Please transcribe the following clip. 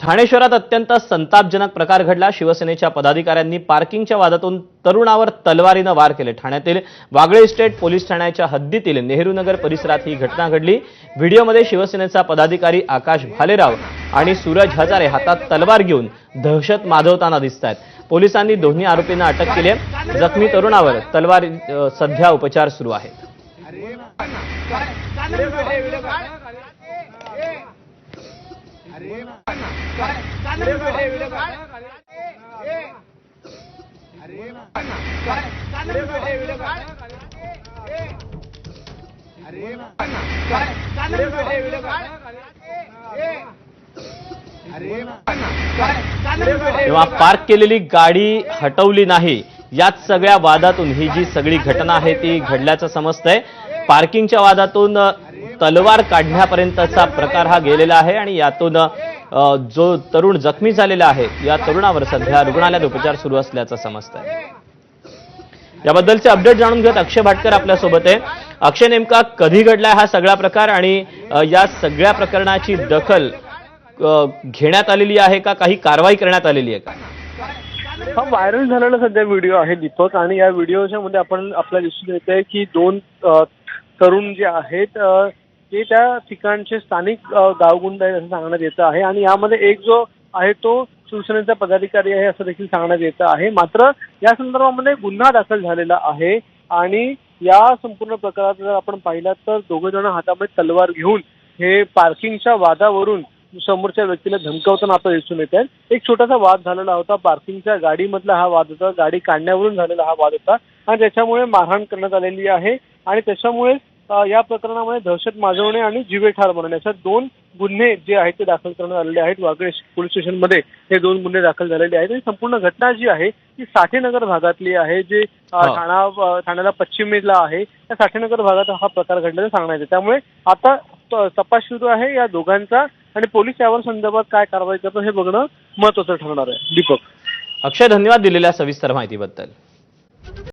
ठाणे शहरात अत्यंत संतापजनक प्रकार घडला. शिवसेनेच्या पदाधिकाऱ्यांनी पार्किंगच्या वादातून तरुणावर तलवारीनं वार केले. ठाण्यातील वागळे इस्टेट पोलीस ठाण्याच्या हद्दीतील नेहरूनगर परिसरात ही घटना घडली. व्हिडिओमध्ये शिवसेनेचा पदाधिकारी आकाश भालेराव आणि सूरज हजारे हातात तलवार घेऊन दहशत माजवताना दिसत आहेत पोलिसांनी दोन्ही आरोपींना अटक केली जखमी तरुणावर तलवार सध्या उपचार सुरू आहेत. तेव्हा पार्क केलेली गाडी हटवली नाही. याच सगळ्या वादातून ही जी सगळी घटना आहे ती घडल्याचं समजतंय. पार्किंगच्या वादातून तलवार काढण्यापर्यंतचा प्रकार हा गेलेला आहे आणि यातून जो तरुण जखमी झालेला आहे या तरुणावर सध्या रुग्णालयात उपचार सुरू असल्याचं समजतंय. याबद्दलचे अपडेट जाणून घेत अक्षय भाटकर आपल्यासोबत आहे. अक्षय नेमका कधी घडलाय हा सगळा प्रकार आणि या सगळ्या प्रकरणाची दखल घेण्यात आलेली आहे का? काही कारवाई करण्यात आलेली आहे का? हा व्हायरल झालेला सध्या व्हिडिओ आहे दीपक आणि या व्हिडिओच्या मध्ये आपण आपल्याला दिसून येत आहे की दोन तरुण जे आहेत ते त्या ठिकाणचे स्थानिक गावगुंड आहेत असं सांगण्यात येतं आहे. आणि यामध्ये एक जो आहे तो शिवसेनेचा पदाधिकारी आहे असं देखील सांगण्यात येतं आहे. मात्र या संदर्भामध्ये गुन्हा दाखल झालेला आहे. आणि या संपूर्ण प्रकारात जर आपण पाहिलात तर दोघे जण हातामध्ये तलवार घेऊन हे पार्किंगच्या वादावरून समोरच्या व्यक्तीला धमकावताना आपल्याला दिसून येत आहे एक छोटासा वाद झालेला होता. पार्किंगच्या गाडीमधला हा वाद होता. गाडी काढण्यावरून झालेला हा वाद होता. आणि त्याच्यामुळे मारहाण करण्यात आलेली आहे. आणि त्याच्यामुळे या प्रकरणामध्ये दहशत माजवणे आणि जीवे ठार बनवणे अशा दोन गुन्हे जे आहेत ते दाखल करण्यात आलेले आहेत. वागळे पोलीस स्टेशनमध्ये हे दोन गुन्हे दाखल झालेले आहेत. आणि संपूर्ण घटना जी आहे ती साठेनगर भागातली आहे जे. ठाणा ठाण्याला पश्चिमेला आहे. त्या साठेनगर भागात हा प्रकार घडल्याचं सांगण्यात येते. त्यामुळे आता तपास सुरू आहे या दोघांचा. आणि पोलीस यावर संदर्भात काय कारवाई करतात हे बघणं महत्वाचं ठरणार आहे. दीपक. अक्षय धन्यवाद दिलेल्या सविस्तर माहितीबद्दल.